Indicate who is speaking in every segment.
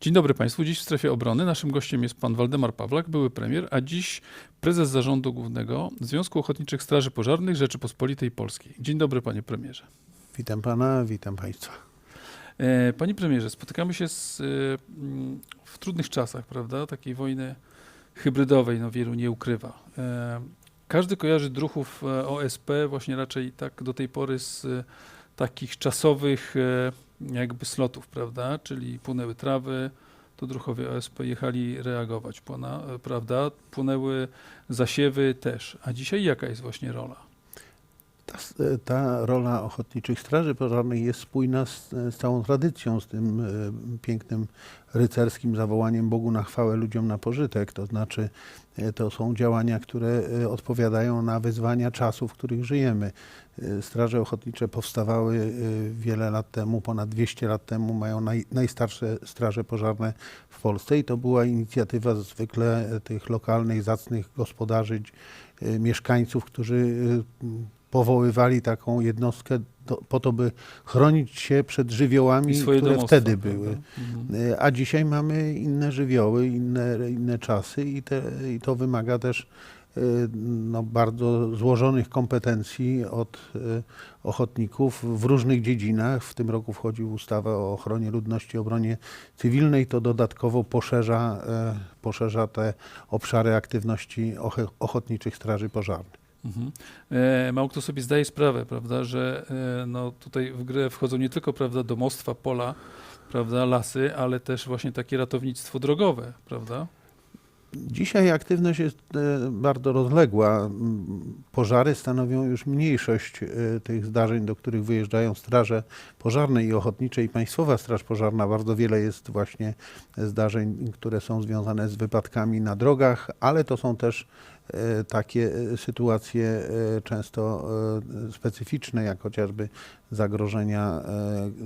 Speaker 1: Dzień dobry Państwu. Dziś w strefie obrony naszym gościem jest pan Waldemar Pawlak, były premier, a dziś prezes Zarządu Głównego Związku Ochotniczych Straży Pożarnych Rzeczypospolitej Polskiej. Dzień dobry panie premierze.
Speaker 2: Witam pana, witam państwa.
Speaker 1: E, Panie premierze, spotykamy się z, e, w trudnych czasach, prawda? Takiej wojny hybrydowej, no wielu nie ukrywa. E, Każdy kojarzy druhów e, OSP właśnie raczej tak do tej pory z takich czasowych jakby slotów, prawda? Czyli płynęły trawy, to druhowie OSP jechali reagować, e, prawda? Płynęły zasiewy też. A dzisiaj jaka jest właśnie rola?
Speaker 2: Ta, ta rola Ochotniczych Straży Pożarnych jest spójna z, z całą tradycją, z tym e, pięknym rycerskim zawołaniem Bogu na chwałę, ludziom na pożytek. To znaczy, e, to są działania, które e, odpowiadają na wyzwania czasu, w których żyjemy. Straże Ochotnicze powstawały wiele lat temu, ponad 200 lat temu, mają naj, najstarsze straże pożarne w Polsce i to była inicjatywa zwykle tych lokalnych, zacnych gospodarzy, mieszkańców, którzy powoływali taką jednostkę do, po to, by chronić się przed żywiołami, które wtedy były.
Speaker 1: Mhm.
Speaker 2: E, A dzisiaj mamy inne żywioły, inne, inne czasy i, te, i to wymaga też e, no, bardzo złożonych kompetencji od e, ochotników w różnych dziedzinach. W tym roku wchodzi ustawa o ochronie ludności, obronie cywilnej. To dodatkowo poszerza, poszerza te obszary aktywności ochotniczych straży pożarnych.
Speaker 1: Mhm. E, mało kto sobie zdaje sprawę, prawda, że e, no, tutaj w grę wchodzą nie tylko prawda, domostwa, pola, prawda, lasy, ale też właśnie takie ratownictwo drogowe, prawda?
Speaker 2: Dzisiaj aktywność jest e, bardzo rozległa. Pożary stanowią już mniejszość tych zdarzeń, do których wyjeżdżają straże pożarne i ochotnicze i Państwowa Straż Pożarna. Bardzo wiele jest właśnie zdarzeń, które są związane z wypadkami na drogach, ale to są też takie e, sytuacje e, często e, specyficzne, jak chociażby zagrożenia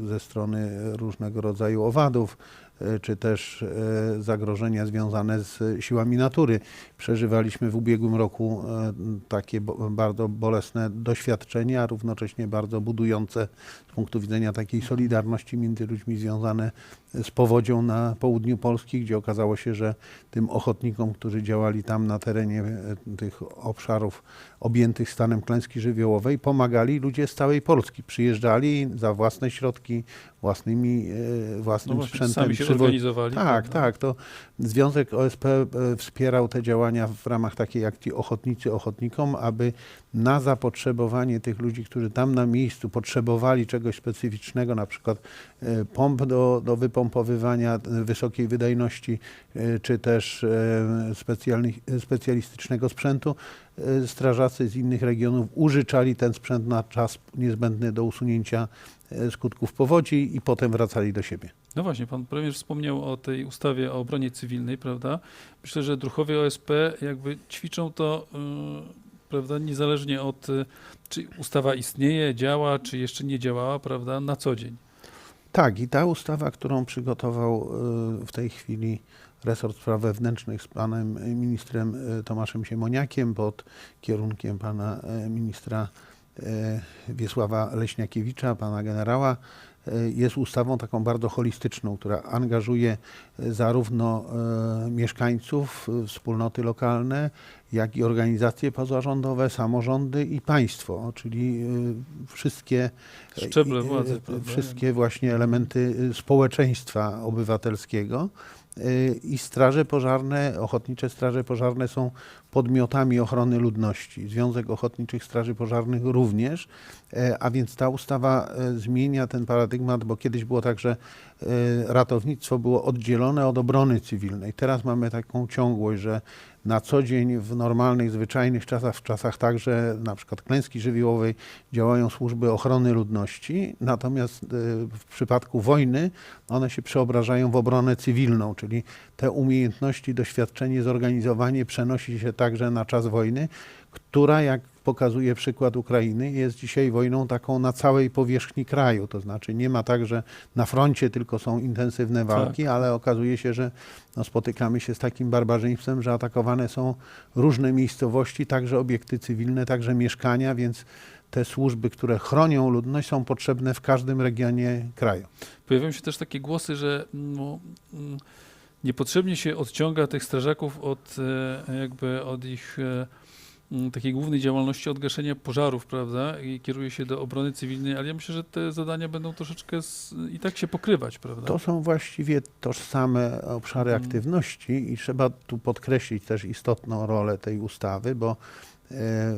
Speaker 2: e, ze strony różnego rodzaju owadów, e, czy też e, zagrożenia związane z siłami natury. Przeżywaliśmy w ubiegłym roku e, takie bardzo bolesne doświadczenia, a równocześnie bardzo budujące z punktu widzenia takiej solidarności między ludźmi związane z powodzią na południu Polski, gdzie okazało się, że tym ochotnikom, którzy działali tam na terenie e, tych obszarów objętych stanem klęski żywiołowej, pomagali ludzie z całej Polski. Przyjeżdżali za własne środki, własnymi, e, własnym
Speaker 1: No właśnie,
Speaker 2: sprzętem.
Speaker 1: sami się organizowali.
Speaker 2: tak,
Speaker 1: prawda?
Speaker 2: tak. To Związek OSP e, wspierał te działania w ramach takiej akcji Ochotnicy Ochotnikom, aby na zapotrzebowanie tych ludzi, którzy tam na miejscu potrzebowali czegoś specyficznego, na przykład e, pomp do, do wypompowywania wysokiej wydajności, czy też specjalistycznego sprzętu, strażacy z innych regionów użyczali ten sprzęt na czas niezbędny do usunięcia skutków powodzi i potem wracali do siebie.
Speaker 1: No właśnie, pan premier wspomniał o tej ustawie o obronie cywilnej, prawda? Myślę, że druhowie OSP jakby ćwiczą to, yy, prawda, niezależnie od, y, czy ustawa istnieje, działa, czy jeszcze nie działała, prawda, na co dzień.
Speaker 2: Tak, i ta ustawa, którą przygotował y, w tej chwili resort spraw wewnętrznych z panem y, ministrem y, Tomaszem Siemoniakiem pod kierunkiem pana y, ministra y, Wiesława Leśniakiewicza, pana generała, y, jest ustawą taką bardzo holistyczną, która angażuje y, zarówno mieszkańców, wspólnoty lokalne, jak i organizacje pozarządowe, samorządy i państwo, czyli wszystkie
Speaker 1: Szczeble
Speaker 2: e,
Speaker 1: władzy,
Speaker 2: e? Wszystkie właśnie elementy społeczeństwa obywatelskiego. Y, I straże pożarne, ochotnicze straże pożarne są podmiotami ochrony ludności. Związek Ochotniczych Straży Pożarnych również, E, a więc ta ustawa e, zmienia ten paradygmat, bo kiedyś było tak, że e, ratownictwo było oddzielone od obrony cywilnej. Teraz mamy taką ciągłość, że na co dzień w normalnych, zwyczajnych czasach, w czasach także na przykład klęski żywiołowej działają służby ochrony ludności, natomiast e, w przypadku wojny one się przeobrażają w obronę cywilną, czyli te umiejętności, doświadczenie, zorganizowanie przenosi się także na czas wojny, która, jak pokazuje przykład Ukrainy, jest dzisiaj wojną taką na całej powierzchni kraju. To znaczy nie ma tak, że na froncie tylko są intensywne walki, ale okazuje się, że no, spotykamy się z takim barbarzyństwem, że atakowane są różne miejscowości, także obiekty cywilne, także mieszkania, więc te służby, które chronią ludność, są potrzebne w każdym regionie kraju.
Speaker 1: Pojawiają się też takie głosy, że no, mm, niepotrzebnie się odciąga tych strażaków od e, jakby od ich e, takiej głównej działalności od gaszenia pożarów, prawda? I kieruje się do obrony cywilnej, ale ja myślę, że te zadania będą troszeczkę z, i tak się pokrywać, prawda?
Speaker 2: To są właściwie tożsame obszary
Speaker 1: Mhm.
Speaker 2: aktywności i trzeba tu podkreślić też istotną rolę tej ustawy, bo e,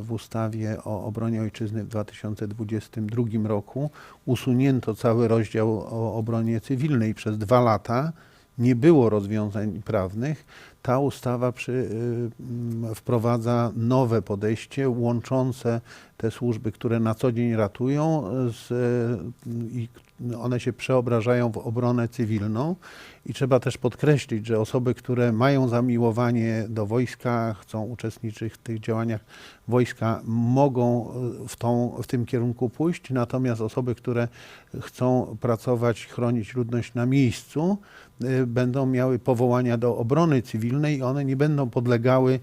Speaker 2: w ustawie o obronie ojczyzny w 2022 roku usunięto cały rozdział o obronie cywilnej przez dwa lata. Nie było rozwiązań prawnych. Ta ustawa przy, y, mm, wprowadza nowe podejście łączące te służby, które na co dzień ratują, z, y, i one się przeobrażają w obronę cywilną. I trzeba też podkreślić, że osoby, które mają zamiłowanie do wojska, chcą uczestniczyć w tych działaniach wojska, mogą y, w, tą, w tym kierunku pójść. Natomiast osoby, które chcą pracować, chronić ludność na miejscu, y, będą miały powołania do obrony cywilnej i one nie będą podlegały y,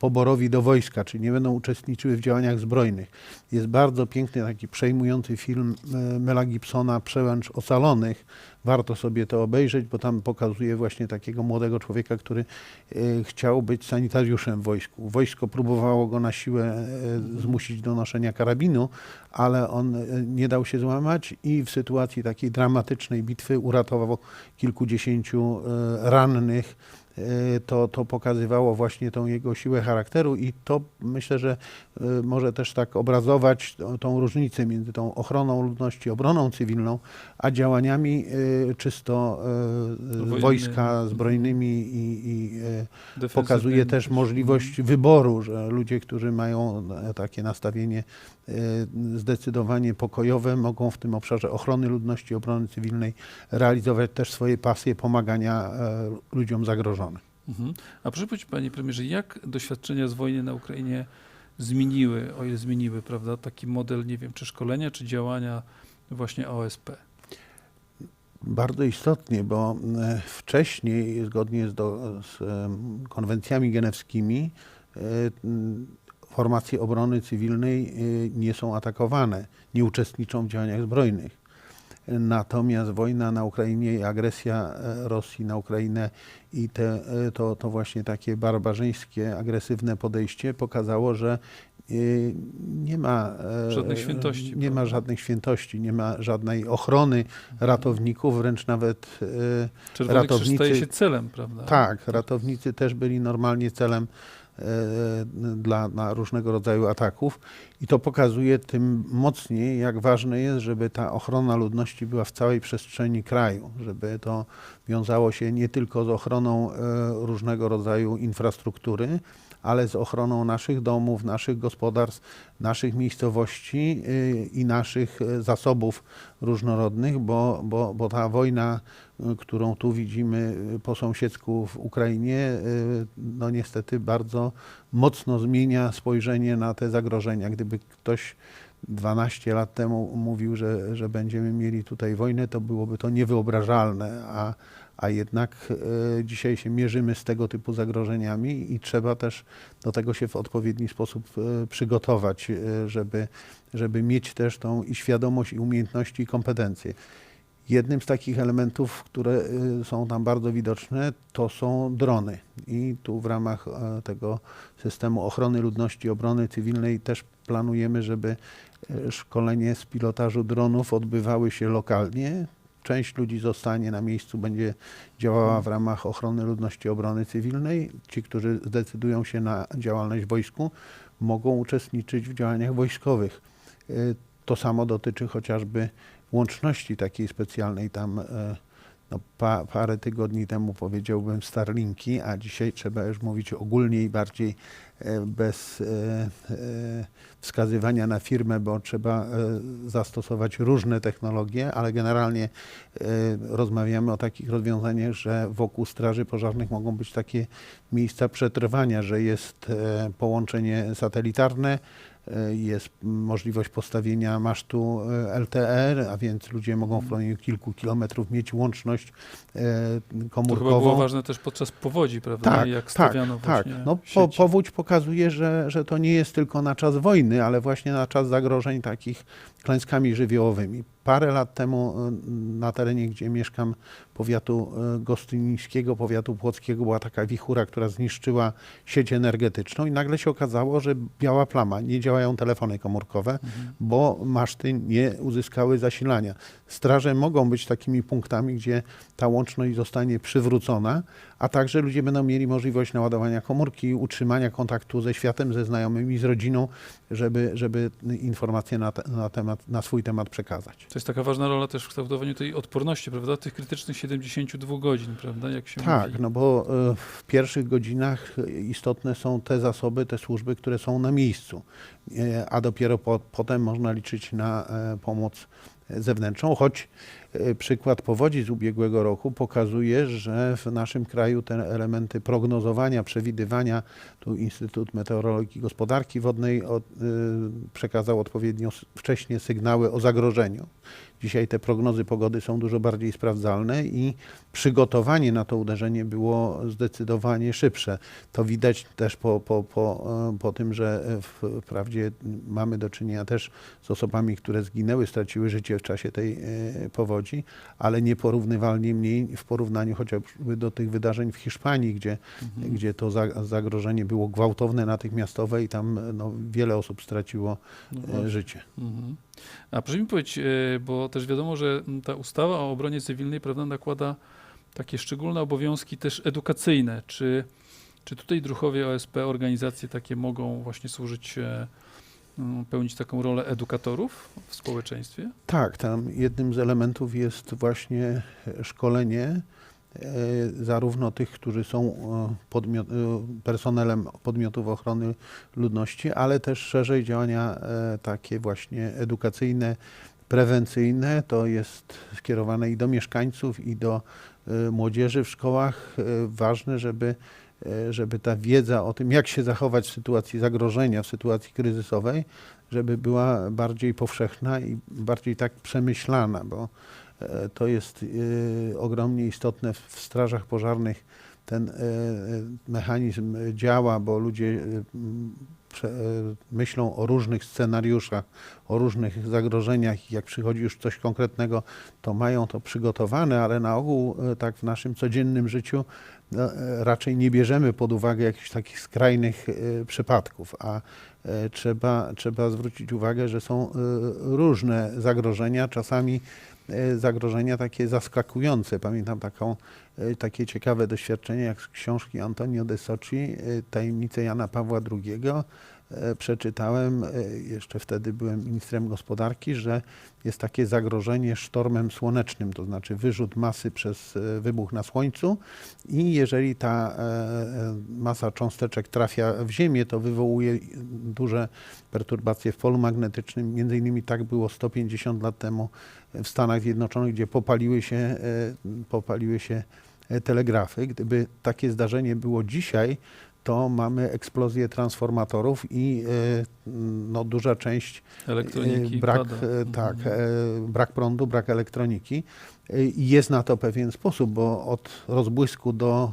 Speaker 2: poborowi do wojska, czyli nie będą uczestniczyły w działaniach zbrojnych. Jest bardzo piękny, taki przejmujący film y, Mela Gibsona Przełęcz Ocalonych. Warto sobie to obejrzeć, bo tam pokazuje właśnie takiego młodego człowieka, który y, chciał być sanitariuszem w wojsku. Wojsko próbowało go na siłę y, zmusić do noszenia karabinu, ale on nie dał się złamać i w sytuacji takiej dramatycznej bitwy uratował kilkudziesięciu rannych. Y, To, to pokazywało właśnie tą jego siłę charakteru i to myślę, że y, może też tak obrazować tą, różnicę między tą ochroną ludności, obroną cywilną, a działaniami y, czysto wojska zbrojnymi i, i pokazuje też
Speaker 1: Mhm.
Speaker 2: możliwość wyboru, że ludzie, którzy mają e, takie nastawienie zdecydowanie pokojowe, mogą w tym obszarze ochrony ludności, obrony cywilnej realizować też swoje pasje pomagania e, ludziom zagrożonym.
Speaker 1: Mhm. A proszę powiedzieć, panie premierze, jak doświadczenia z wojny na Ukrainie zmieniły, o ile zmieniły, prawda, taki model, nie wiem, czy szkolenia, czy działania właśnie OSP?
Speaker 2: Bardzo istotnie, bo e, wcześniej, zgodnie z, do, z konwencjami genewskimi, e, formacje obrony cywilnej e, nie są atakowane, nie uczestniczą w działaniach zbrojnych. Natomiast wojna na Ukrainie i agresja e, Rosji na Ukrainę i te, e, to, to właśnie takie barbarzyńskie, agresywne podejście pokazało, że e, nie ma e,
Speaker 1: Żadnych świętości,
Speaker 2: Nie ma żadnych świętości, nie ma żadnej ochrony ratowników, wręcz nawet
Speaker 1: Czerwony
Speaker 2: Ratownicy-
Speaker 1: staje się celem, prawda?
Speaker 2: tak, ratownicy też byli normalnie celem dla na różnego rodzaju ataków i to pokazuje tym mocniej, jak ważne jest, żeby ta ochrona ludności była w całej przestrzeni kraju, żeby to wiązało się nie tylko z ochroną e, różnego rodzaju infrastruktury, ale z ochroną naszych domów, naszych gospodarstw, naszych miejscowości y, i naszych e, zasobów różnorodnych, bo, bo, bo ta wojna, którą tu widzimy po sąsiedzku w Ukrainie, no niestety bardzo mocno zmienia spojrzenie na te zagrożenia. Gdyby ktoś 12 lat temu mówił, że, że będziemy mieli tutaj wojnę, to byłoby to niewyobrażalne, a, a jednak e, dzisiaj się mierzymy z tego typu zagrożeniami i trzeba też do tego się w odpowiedni sposób e, przygotować, e, żeby, żeby mieć też tą i świadomość, i umiejętności, i kompetencje. Jednym z takich elementów, które są tam bardzo widoczne, to są drony. I tu w ramach tego systemu ochrony ludności, obrony cywilnej też planujemy, żeby szkolenie z pilotażu dronów odbywały się lokalnie. Część ludzi zostanie na miejscu, będzie działała w ramach ochrony ludności, obrony cywilnej. Ci, którzy zdecydują się na działalność w wojsku, mogą uczestniczyć w działaniach wojskowych. E, To samo dotyczy chociażby łączności takiej specjalnej tam e, no, pa, parę tygodni temu powiedziałbym Starlinki, a dzisiaj trzeba już mówić ogólnie i bardziej e, bez e, e, wskazywania na firmę, bo trzeba zastosować różne technologie, ale generalnie rozmawiamy o takich rozwiązaniach, że wokół straży pożarnych mogą być takie miejsca przetrwania, że jest połączenie satelitarne, jest możliwość postawienia masztu e, LTR, a więc ludzie mogą w promieniu kilku kilometrów mieć łączność e,
Speaker 1: To chyba
Speaker 2: komórkową.
Speaker 1: było ważne też podczas powodzi, prawda?
Speaker 2: Tak,
Speaker 1: Jak
Speaker 2: tak,
Speaker 1: stawiano
Speaker 2: tak. No, po, powódź pokazuje, że, że to nie jest tylko na czas wojny, ale właśnie na czas zagrożeń takich klęskami żywiołowymi. Parę lat temu y, na terenie, gdzie mieszkam, powiatu y, gostynińskiego, powiatu płockiego, była taka wichura, która zniszczyła sieć energetyczną i nagle się okazało, że biała plama, nie działają telefony komórkowe,
Speaker 1: Mhm.
Speaker 2: bo maszty nie uzyskały zasilania. Straże mogą być takimi punktami, gdzie ta łączność zostanie przywrócona, a także ludzie będą mieli możliwość naładowania komórki, utrzymania kontaktu ze światem, ze znajomymi, z rodziną, żeby, żeby informacje na, te, na, temat, na swój temat przekazać.
Speaker 1: To jest taka ważna rola też w kształtowaniu tej odporności, prawda? Tych krytycznych 72 godzin, prawda? Jak się
Speaker 2: Tak,
Speaker 1: mówi.
Speaker 2: no bo e, w pierwszych godzinach istotne są te zasoby, te służby, które są na miejscu, E, a dopiero po, potem można liczyć na e, pomoc zewnętrzną, choć przykład powodzi z ubiegłego roku pokazuje, że w naszym kraju te elementy prognozowania, przewidywania, tu Instytut Meteorologii i Gospodarki Wodnej od, y, przekazał odpowiednio wcześnie sygnały o zagrożeniu. Dzisiaj te prognozy pogody są dużo bardziej sprawdzalne i przygotowanie na to uderzenie było zdecydowanie szybsze. To widać też po, po, po, e, po tym, że wprawdzie mamy do czynienia też z osobami, które zginęły, straciły życie w czasie tej e, powodzi, ale nieporównywalnie mniej w porównaniu chociażby do tych wydarzeń w Hiszpanii, gdzie,
Speaker 1: Mhm.
Speaker 2: gdzie to za, zagrożenie było gwałtowne, natychmiastowe i tam no, wiele osób straciło
Speaker 1: No
Speaker 2: e, życie.
Speaker 1: Mhm. A proszę mi powiedzieć, e, bo też wiadomo, że ta ustawa o obronie cywilnej prawda, nakłada takie szczególne obowiązki też edukacyjne. Czy, czy tutaj druchowie OSP, organizacje takie mogą właśnie służyć, e, pełnić taką rolę edukatorów w społeczeństwie?
Speaker 2: Tak, tam jednym z elementów jest właśnie e, szkolenie e, zarówno tych, którzy są e, podmiot, personelem podmiotów ochrony ludności, ale też szerzej działania takie właśnie edukacyjne, prewencyjne. To jest skierowane i do mieszkańców, i do młodzieży w szkołach. Ważne, żeby żeby ta wiedza o tym, jak się zachować w sytuacji zagrożenia, w sytuacji kryzysowej, żeby była bardziej powszechna i bardziej tak przemyślana, bo e, to jest e, ogromnie istotne w strażach pożarnych. Ten e, e, mechanizm działa, bo ludzie e, e, myślą o różnych scenariuszach, o różnych zagrożeniach i jak przychodzi już coś konkretnego, to mają to przygotowane, ale na ogół e, tak w naszym codziennym życiu e, raczej nie bierzemy pod uwagę jakichś takich skrajnych e, przypadków, a e, trzeba, trzeba zwrócić uwagę, że są e, różne zagrożenia, czasami e, zagrożenia takie zaskakujące. Pamiętam taką, e, takie ciekawe doświadczenie jak z książki Antonio de Soci, e, Tajemnice Jana Pawła II. E, Przeczytałem, e, jeszcze wtedy byłem ministrem gospodarki, że jest takie zagrożenie sztormem słonecznym, to znaczy wyrzut masy przez e, wybuch na Słońcu i jeżeli ta masa cząsteczek trafia w Ziemię, to wywołuje duże perturbacje w polu magnetycznym. Między innymi tak było 150 lat temu w Stanach Zjednoczonych, gdzie popaliły się, popaliły się telegrafy. Gdyby takie zdarzenie było dzisiaj, to mamy eksplozję transformatorów i e, no, duża część
Speaker 1: Elektroniki
Speaker 2: E, brak,
Speaker 1: pada.
Speaker 2: e, tak,
Speaker 1: Mhm.
Speaker 2: brak prądu, brak elektroniki. I jest na to pewien sposób, bo od rozbłysku do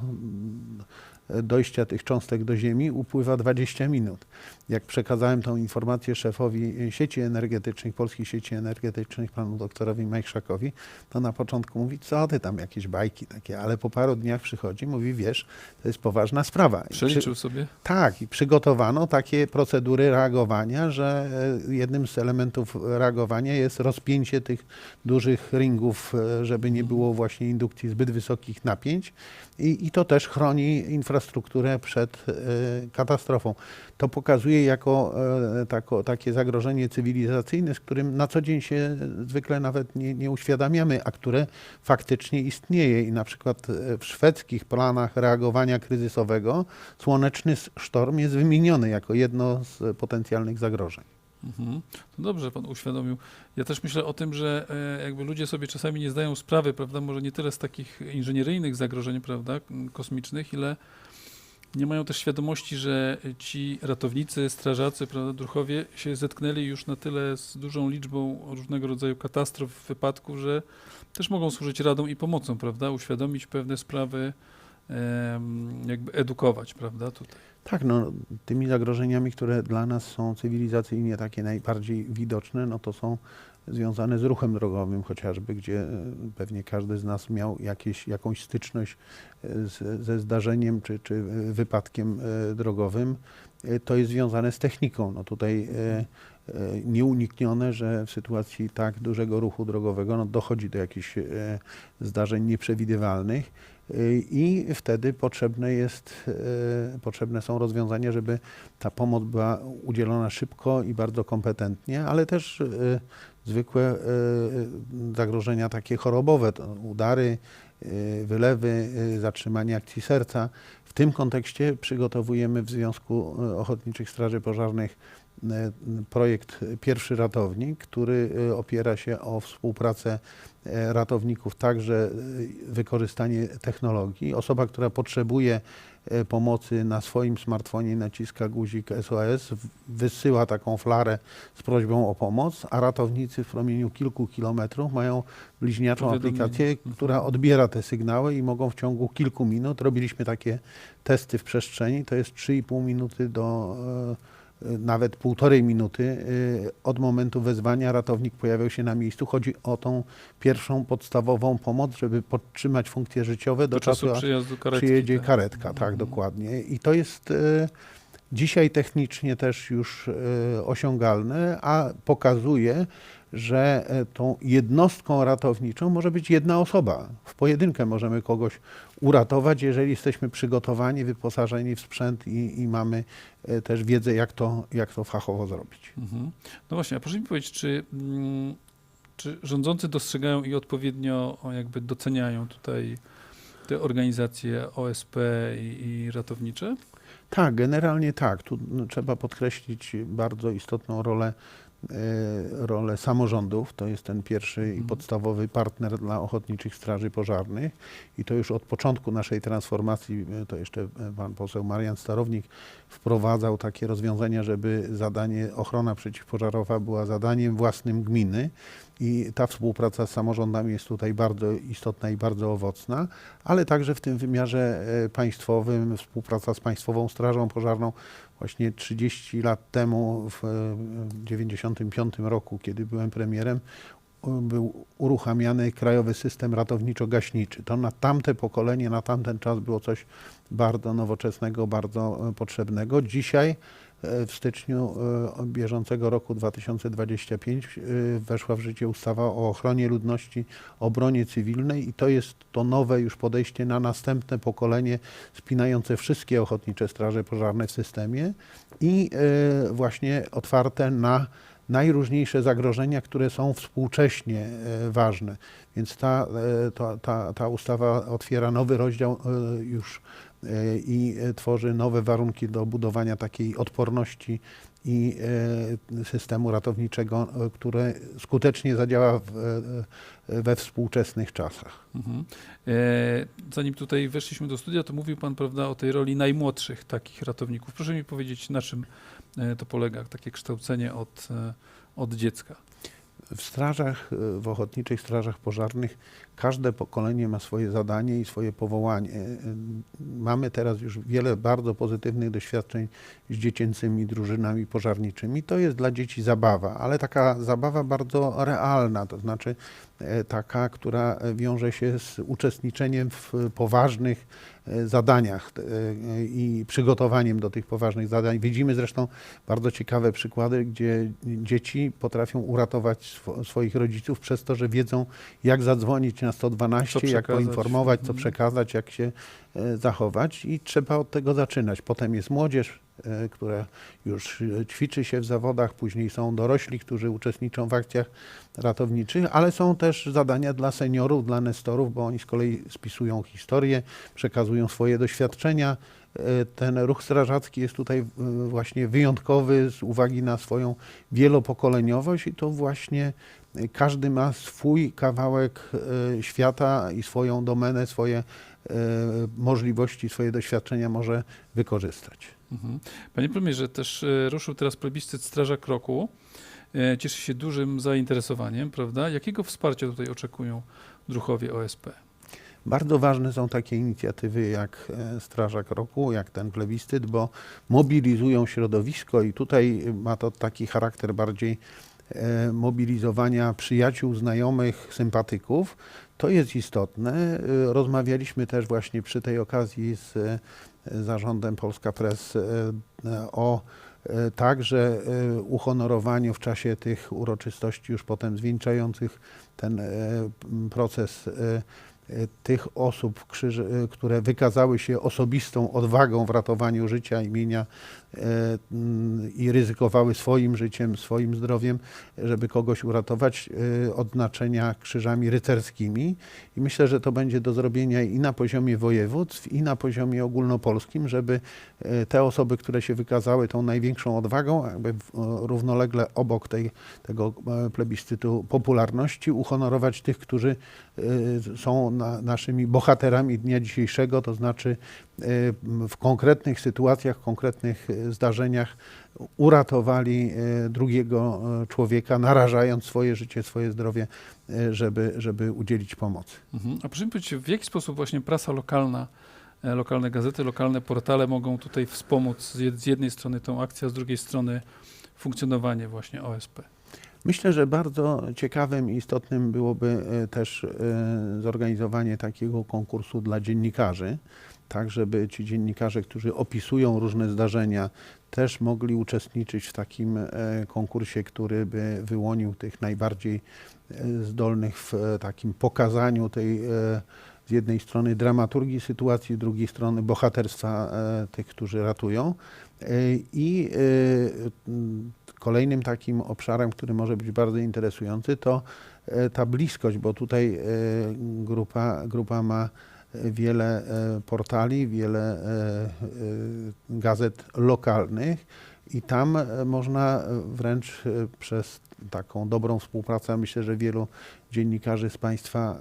Speaker 2: dojścia tych cząstek do Ziemi upływa 20 minut. Jak przekazałem tą informację szefowi sieci energetycznych, polskich sieci energetycznych, panu doktorowi Majchrzakowi, to na początku mówi, co ty tam, jakieś bajki takie, ale po paru dniach przychodzi, mówi, wiesz, to jest poważna sprawa. I przy-
Speaker 1: Przeliczył sobie?
Speaker 2: tak, i przygotowano takie procedury reagowania, że e, jednym z elementów reagowania jest rozpięcie tych dużych ringów, e, żeby nie było właśnie indukcji zbyt wysokich napięć i, i to też chroni infrastrukturę przed e, katastrofą. To pokazuje jako e, tako, takie zagrożenie cywilizacyjne, z którym na co dzień się zwykle nawet nie, nie uświadamiamy, a które faktycznie istnieje i na przykład e, w szwedzkich planach reagowania kryzysowego słoneczny sztorm jest wymieniony jako jedno z potencjalnych zagrożeń.
Speaker 1: Mhm. No dobrze, pan uświadomił. Ja też myślę o tym, że jakby ludzie sobie czasami nie zdają sprawy, prawda, może nie tyle z takich inżynieryjnych zagrożeń, prawda, kosmicznych, ile nie mają też świadomości, że ci ratownicy, strażacy, prawda, druchowie się zetknęli już na tyle z dużą liczbą różnego rodzaju katastrof, wypadków, że też mogą służyć radą i pomocą, prawda, uświadomić pewne sprawy, jakby edukować, prawda, tutaj.
Speaker 2: Tak, no, tymi zagrożeniami, które dla nas są cywilizacyjnie takie najbardziej widoczne, no to są związane z ruchem drogowym chociażby, gdzie e, pewnie każdy z nas miał jakieś, jakąś styczność e, z, ze zdarzeniem czy, czy wypadkiem e, drogowym. To jest związane z techniką. No tutaj nieuniknione, że w sytuacji tak dużego ruchu drogowego no dochodzi do jakichś e, zdarzeń nieprzewidywalnych. Y, I wtedy potrzebne, jest, e, potrzebne są rozwiązania, żeby ta pomoc była udzielona szybko i bardzo kompetentnie, ale też e, zwykłe e, zagrożenia takie chorobowe, udary, e, wylewy, e, zatrzymanie akcji serca. W tym kontekście przygotowujemy w Związku e, Ochotniczych Straży Pożarnych e, projekt Pierwszy Ratownik, który e, opiera się o współpracę e, ratowników, także e, wykorzystanie technologii. Osoba, która potrzebuje e, pomocy na swoim smartfonie naciska guzik SOS, wysyła taką flarę z prośbą o pomoc, a ratownicy w promieniu kilku kilometrów mają bliźniaczą aplikację,
Speaker 1: Mhm.
Speaker 2: która odbiera te sygnały i mogą w ciągu kilku minut, robiliśmy takie testy w przestrzeni, to jest 3,5 minuty do e, e, nawet półtorej minuty e, od momentu wezwania ratownik pojawiał się na miejscu. Chodzi o tą pierwszą podstawową pomoc, żeby podtrzymać funkcje życiowe do,
Speaker 1: Do czasu
Speaker 2: aż
Speaker 1: przyjazdu karetki.
Speaker 2: przyjedzie
Speaker 1: tak.
Speaker 2: karetka, tak,
Speaker 1: Mhm.
Speaker 2: dokładnie. I to jest e, dzisiaj technicznie też już e, osiągalne, a pokazuje, że e, tą jednostką ratowniczą może być jedna osoba. W pojedynkę możemy kogoś uratować, jeżeli jesteśmy przygotowani, wyposażeni w sprzęt i, i mamy e, też wiedzę, jak to, jak to fachowo zrobić.
Speaker 1: Mhm. No właśnie, a proszę mi powiedzieć, czy, mm, czy rządzący dostrzegają i odpowiednio jakby doceniają tutaj te organizacje OSP i, i ratownicze?
Speaker 2: Tak, generalnie tak. Tu no, trzeba podkreślić bardzo istotną rolę, rolę samorządów. To jest ten pierwszy i
Speaker 1: Mhm.
Speaker 2: podstawowy partner dla ochotniczych straży pożarnych. I to już od początku naszej transformacji, e, to jeszcze e, pan poseł Marian Starownik wprowadzał takie rozwiązania, żeby zadanie ochrona przeciwpożarowa była zadaniem własnym gminy. I ta współpraca z samorządami jest tutaj bardzo istotna i bardzo owocna, ale także w tym wymiarze e, państwowym, współpraca z Państwową Strażą Pożarną. Właśnie 30 lat temu, w 1995 roku, kiedy byłem premierem, był uruchamiany Krajowy System Ratowniczo-Gaśniczy. To na tamte pokolenie, na tamten czas było coś bardzo nowoczesnego, bardzo e, potrzebnego. Dzisiaj e, w styczniu e, bieżącego roku 2025 e, weszła w życie ustawa o ochronie ludności, obronie cywilnej i to jest to nowe już podejście na następne pokolenie spinające wszystkie ochotnicze straże pożarne w systemie i e, właśnie otwarte na najróżniejsze zagrożenia, które są współcześnie e, ważne. Więc ta, e, ta, ta, ta ustawa otwiera nowy rozdział e, już e, i e, tworzy nowe warunki do budowania takiej odporności i e, systemu ratowniczego, e, które skutecznie zadziała w, e, we współczesnych czasach.
Speaker 1: Mhm. E, zanim tutaj weszliśmy do studia, to mówił Pan, prawda, o tej roli najmłodszych takich ratowników. Proszę mi powiedzieć, na czym e, to polega, takie kształcenie od, e, od dziecka?
Speaker 2: W strażach, e, w ochotniczych strażach pożarnych każde pokolenie ma swoje zadanie i swoje powołanie. E, Mamy teraz już wiele bardzo pozytywnych doświadczeń z dziecięcymi drużynami pożarniczymi. To jest dla dzieci zabawa, ale taka zabawa bardzo realna, to znaczy e, taka, która wiąże się z uczestniczeniem w poważnych e, zadaniach e, i przygotowaniem do tych poważnych zadań. Widzimy zresztą bardzo ciekawe przykłady, gdzie dzieci potrafią uratować swo- swoich rodziców przez to, że wiedzą, jak zadzwonić 112,
Speaker 1: Co
Speaker 2: jak
Speaker 1: przekazać.
Speaker 2: poinformować, co
Speaker 1: Mhm.
Speaker 2: przekazać, jak się e, zachować i trzeba od tego zaczynać. Potem jest młodzież, e, która już e, ćwiczy się w zawodach, później są dorośli, którzy uczestniczą w akcjach ratowniczych, ale są też zadania dla seniorów, dla nestorów, bo oni z kolei spisują historię, przekazują swoje doświadczenia. E, Ten ruch strażacki jest tutaj e, właśnie wyjątkowy z uwagi na swoją wielopokoleniowość i to właśnie e, każdy ma swój kawałek świata i swoją domenę, swoje możliwości, swoje doświadczenia może wykorzystać.
Speaker 1: Mhm. Panie premierze, też ruszył teraz plebiscyt Strażak Roku. E, Cieszy się dużym zainteresowaniem, prawda? Jakiego wsparcia tutaj oczekują druhowie OSP?
Speaker 2: Bardzo ważne są takie inicjatywy jak e, Strażak Roku, jak ten plebiscyt, bo mobilizują środowisko i tutaj ma to taki charakter bardziej e, mobilizowania przyjaciół, znajomych, sympatyków. To jest istotne. E, Rozmawialiśmy też właśnie przy tej okazji z zarządem Polska Press o także uhonorowaniu w czasie tych uroczystości już potem zwieńczających ten proces tych osób, e, które wykazały się osobistą odwagą w ratowaniu życia i mienia mm, i ryzykowały swoim życiem, swoim zdrowiem, żeby kogoś uratować, e, odznaczenia krzyżami rycerskimi. I myślę, że to będzie do zrobienia i na poziomie województw, i na poziomie ogólnopolskim, żeby e, te osoby, które się wykazały tą największą odwagą, jakby równolegle obok tej, tego e, plebiscytu popularności, uhonorować tych, którzy e, są na, naszymi bohaterami dnia dzisiejszego, to znaczy e, w konkretnych sytuacjach, w konkretnych zdarzeniach uratowali e, drugiego e, człowieka, narażając swoje życie, swoje zdrowie, e, żeby, żeby udzielić pomocy.
Speaker 1: Mhm. A proszę mi powiedzieć, w jaki sposób właśnie prasa lokalna, lokalne gazety, lokalne portale mogą tutaj wspomóc z jed- z jednej strony tą akcję, a z drugiej strony funkcjonowanie właśnie OSP?
Speaker 2: Myślę, że bardzo ciekawym i istotnym byłoby też zorganizowanie takiego konkursu dla dziennikarzy, tak żeby ci dziennikarze, którzy opisują różne zdarzenia, też mogli uczestniczyć w takim e, konkursie, który by wyłonił tych najbardziej e, zdolnych w e, takim pokazaniu tej z jednej strony dramaturgii sytuacji, z drugiej strony bohaterstwa tych, którzy ratują. I kolejnym takim obszarem, który może być bardzo interesujący, to ta bliskość, bo tutaj grupa, grupa ma wiele e, portali, wiele e, e, gazet lokalnych i tam można wręcz przez taką dobrą współpracę, myślę, że wielu dziennikarzy z Państwa,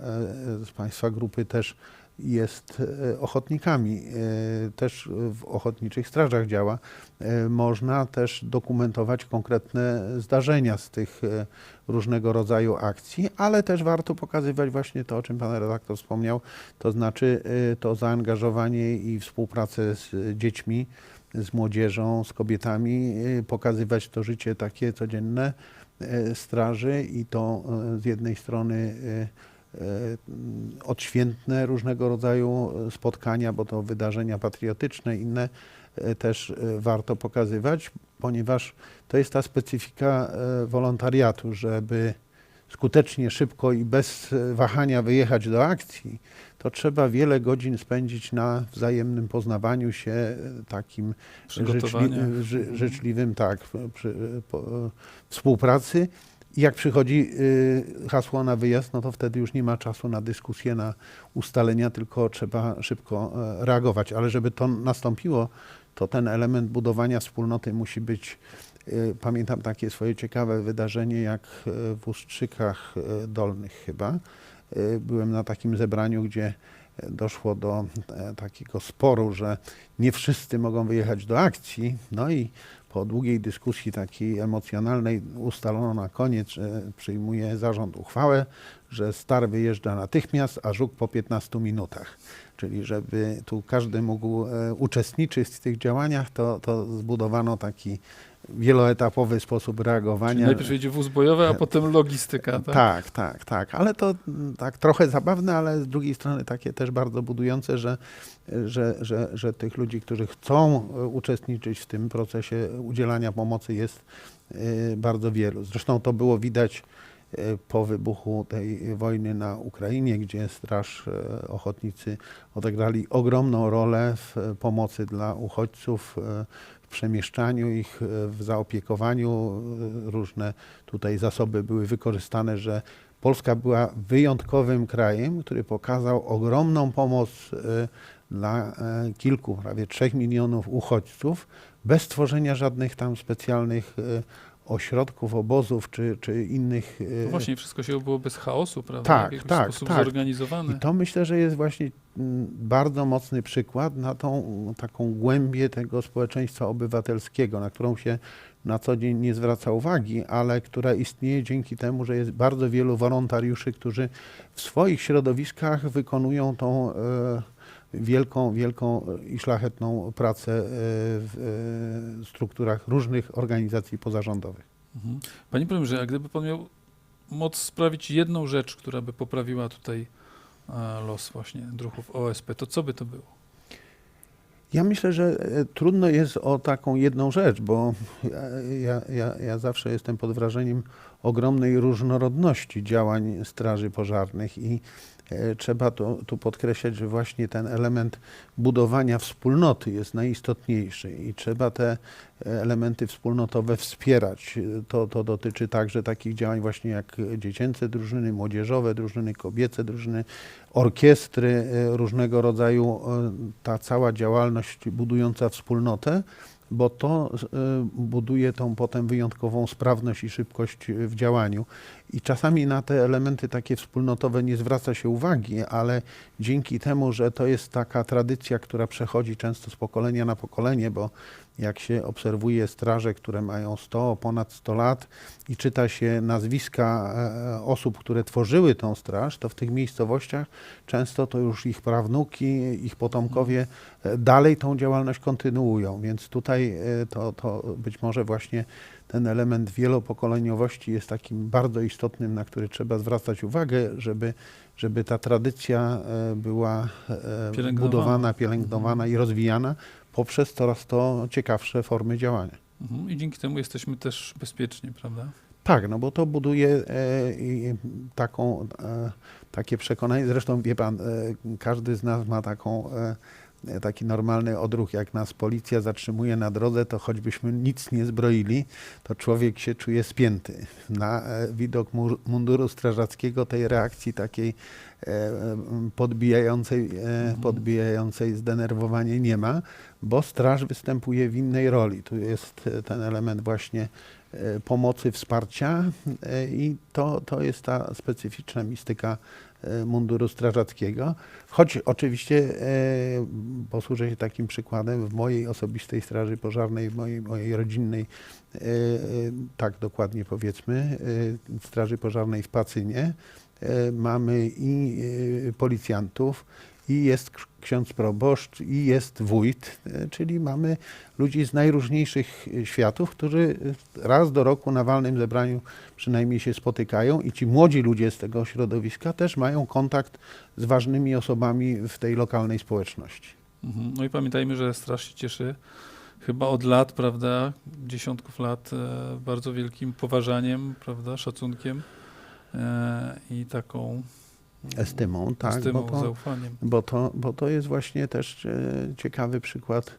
Speaker 2: z państwa grupy też jest e, ochotnikami, e, też w ochotniczych strażach działa. E, Można też dokumentować konkretne zdarzenia z tych różnego rodzaju akcji, ale też warto pokazywać właśnie to, o czym Pan redaktor wspomniał, to znaczy to zaangażowanie i współpracę z dziećmi, z młodzieżą, z kobietami, pokazywać to życie takie codzienne straży i to z jednej strony odświętne różnego rodzaju e, spotkania, bo to wydarzenia patriotyczne, inne e, też e, warto pokazywać, ponieważ to jest ta specyfika e, wolontariatu, żeby skutecznie, szybko i bez e, wahania wyjechać do akcji, to trzeba wiele godzin spędzić na wzajemnym poznawaniu się, e, takim życzli, ży, życzliwym, tak, przy, po, współpracy. I jak przychodzi y, hasło na wyjazd, no to wtedy już nie ma czasu na dyskusję, na ustalenia, tylko trzeba szybko e, reagować. Ale żeby to nastąpiło, to ten element budowania wspólnoty musi być. y, Pamiętam takie swoje ciekawe wydarzenie, jak e, w Ustrzykach e, Dolnych chyba. Byłem na takim zebraniu, gdzie doszło do takiego sporu, że nie wszyscy mogą wyjechać do akcji. No i po długiej dyskusji takiej emocjonalnej ustalono na koniec, że przyjmuje zarząd uchwałę, że Star wyjeżdża natychmiast, a Żuk po 15 minutach. Czyli żeby tu każdy mógł e, uczestniczyć w tych działaniach, to, to zbudowano taki wieloetapowy sposób
Speaker 1: Czyli
Speaker 2: reagowania.
Speaker 1: najpierw jedzie wóz bojowy, a potem logistyka, tak?
Speaker 2: Tak, tak, tak. Ale to mm, tak trochę zabawne, ale z drugiej strony takie też bardzo budujące, że, że, że, że tych ludzi, którzy chcą e, uczestniczyć w tym procesie udzielania pomocy jest e, bardzo wielu. Zresztą to było widać e, po wybuchu tej wojny na Ukrainie, gdzie Straż Ochotnicy odegrali ogromną rolę w pomocy dla uchodźców, przemieszczaniu ich, e, w zaopiekowaniu. e, Różne tutaj zasoby były wykorzystane, że Polska była wyjątkowym krajem, który pokazał ogromną pomoc e, dla kilku, prawie trzech milionów uchodźców, bez tworzenia żadnych tam specjalnych ośrodków, obozów czy, czy innych. e,
Speaker 1: No właśnie, wszystko się było bez chaosu, prawda?
Speaker 2: Tak,
Speaker 1: w jakiś
Speaker 2: tak,
Speaker 1: sposób
Speaker 2: tak.
Speaker 1: zorganizowane.
Speaker 2: I to myślę, że jest właśnie mm, bardzo mocny przykład na tą taką głębię tego społeczeństwa obywatelskiego, na którą się na co dzień nie zwraca uwagi, ale która istnieje dzięki temu, że jest bardzo wielu wolontariuszy, którzy w swoich środowiskach wykonują tą e, wielką, wielką i szlachetną pracę e, w e, strukturach różnych organizacji pozarządowych.
Speaker 1: Mhm. Panie premierze, a gdyby pan miał moc sprawić jedną rzecz, która by poprawiła tutaj e, los właśnie druhów OSP, to co by to było?
Speaker 2: Ja myślę, że e, trudno jest o taką jedną rzecz, bo ja, ja, ja, zawsze jestem pod wrażeniem ogromnej różnorodności działań straży pożarnych i e, trzeba tu podkreślać, że właśnie ten element budowania wspólnoty jest najistotniejszy i trzeba te elementy wspólnotowe wspierać. To, to dotyczy także takich działań właśnie jak dziecięce drużyny, młodzieżowe drużyny, kobiece drużyny, orkiestry e, różnego rodzaju, e, ta cała działalność budująca wspólnotę, bo to e, buduje tą potem wyjątkową sprawność i szybkość w działaniu. I czasami na te elementy takie wspólnotowe nie zwraca się uwagi, ale dzięki temu, że to jest taka tradycja, która przechodzi często z pokolenia na pokolenie, bo jak się obserwuje straże, które mają 100, ponad 100 lat i czyta się nazwiska e, osób, które tworzyły tą straż, to w tych miejscowościach często to już ich prawnuki, ich potomkowie e, dalej tą działalność kontynuują. Więc tutaj e, to, to być może właśnie ten element wielopokoleniowości jest takim bardzo istotnym, na który trzeba zwracać uwagę, żeby, żeby ta tradycja e, była e,
Speaker 1: Pielęgnowana.
Speaker 2: budowana, pielęgnowana i rozwijana poprzez coraz to ciekawsze formy działania.
Speaker 1: Mhm. I dzięki temu jesteśmy też bezpieczni, prawda?
Speaker 2: Tak, no bo to buduje e, taką, e, takie przekonanie. Zresztą wie pan, e, każdy z nas ma taką, e, taki normalny odruch. Jak nas policja zatrzymuje na drodze, to choćbyśmy nic nie zbroili, to człowiek się czuje spięty. Na e, widok munduru strażackiego tej reakcji takiej e, podbijającej, e, podbijającej zdenerwowanie nie ma, bo straż występuje w innej roli. Tu jest ten element właśnie pomocy, wsparcia e, i to, to jest ta specyficzna mistyka e, munduru strażackiego. Choć oczywiście e, posłużę się takim przykładem w mojej osobistej straży pożarnej, w mojej, mojej rodzinnej, e, e, tak dokładnie powiedzmy, e, straży pożarnej w Pacynie e, mamy i e, policjantów, i jest ksiądz proboszcz, i jest wójt, e, czyli mamy ludzi z najróżniejszych e, światów, którzy e, raz do roku na walnym zebraniu przynajmniej się spotykają i ci młodzi ludzie z tego środowiska też mają kontakt z ważnymi osobami w tej lokalnej społeczności.
Speaker 1: Mhm. No i pamiętajmy, że straż się cieszy chyba od lat, prawda, dziesiątków lat, bardzo wielkim poważaniem, prawda, szacunkiem i taką
Speaker 2: Estymą, tak,
Speaker 1: estymą,
Speaker 2: bo to,
Speaker 1: zaufaniem.
Speaker 2: bo, to, bo to jest właśnie też e, ciekawy przykład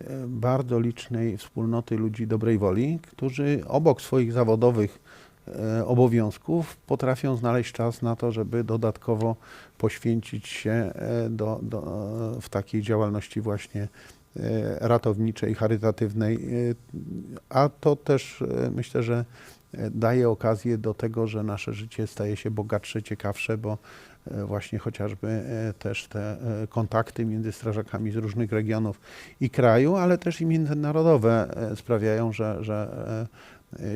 Speaker 2: e, bardzo licznej wspólnoty ludzi dobrej woli, którzy obok swoich zawodowych e, obowiązków potrafią znaleźć czas na to, żeby dodatkowo poświęcić się do, do, w takiej działalności właśnie ratowniczej, charytatywnej. A to też myślę, że daje okazję do tego, że nasze życie staje się bogatsze, ciekawsze, bo e, właśnie chociażby e, też te e, kontakty między strażakami z różnych regionów i kraju, ale też i międzynarodowe sprawiają, że, że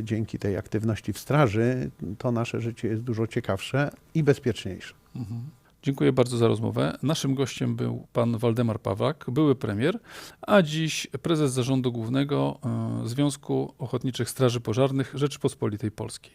Speaker 2: dzięki tej aktywności w straży to nasze życie jest dużo ciekawsze i bezpieczniejsze.
Speaker 1: Mhm. Dziękuję bardzo za rozmowę. Naszym gościem był pan Waldemar Pawlak, były premier, a dziś prezes Zarządu Głównego e, Związku Ochotniczych Straży Pożarnych Rzeczypospolitej Polskiej.